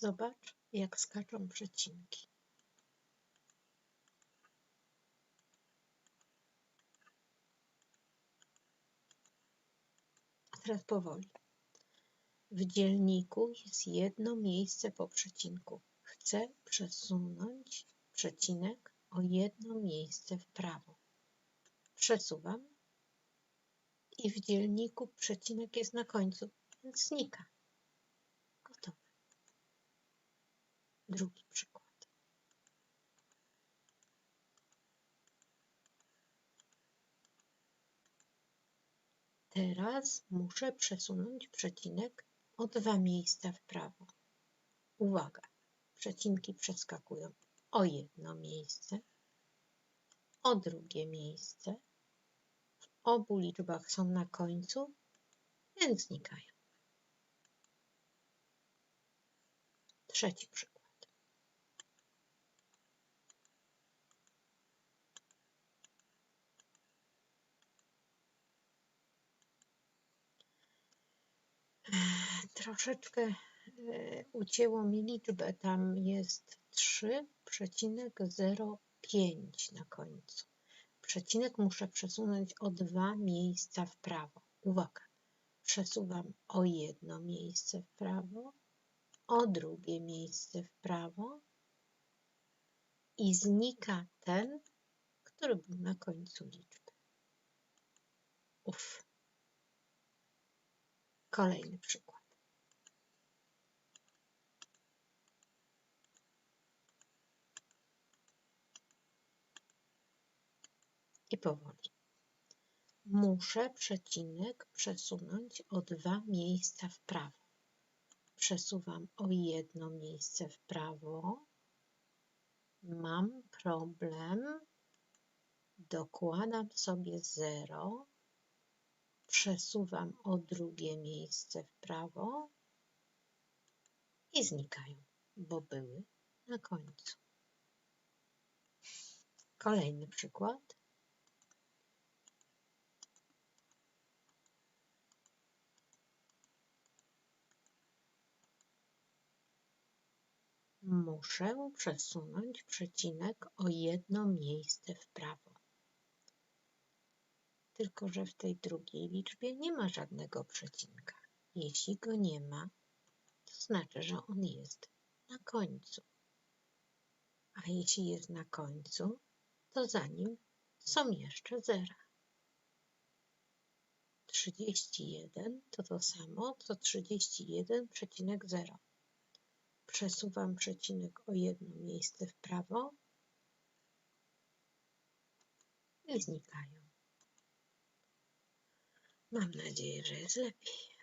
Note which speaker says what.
Speaker 1: Zobacz, jak skaczą przecinki. A teraz powoli. W dzielniku jest jedno miejsce po przecinku. Chcę przesunąć przecinek o jedno miejsce w prawo. Przesuwam i w dzielniku przecinek jest na końcu, więc znika. Drugi przykład. Teraz muszę przesunąć przecinek o dwa miejsca w prawo. Uwaga, przecinki przeskakują o jedno miejsce, o drugie miejsce. W obu liczbach są na końcu, więc znikają. Trzeci przykład. Troszeczkę e, ucięło mi liczbę, tam jest 3,05 na końcu. Przecinek muszę przesunąć o dwa miejsca w prawo. Uwaga, przesuwam o jedno miejsce w prawo, o drugie miejsce w prawo i znika ten, który był na końcu liczby. Uf. Kolejny przykład. I powoli. Muszę przecinek przesunąć o dwa miejsca w prawo. Przesuwam o jedno miejsce w prawo. Mam problem. Dokładam sobie zero przesuwam o drugie miejsce w prawo i znikają, bo były na końcu. Kolejny przykład. Muszę przesunąć przecinek o jedno miejsce w prawo tylko że w tej drugiej liczbie nie ma żadnego przecinka. Jeśli go nie ma, to znaczy, że on jest na końcu. A jeśli jest na końcu, to za nim są jeszcze zera. 31 to to samo, co 31,0. Przesuwam przecinek o jedno miejsce w prawo i znikają. Mam nadzieję, że jest lepiej.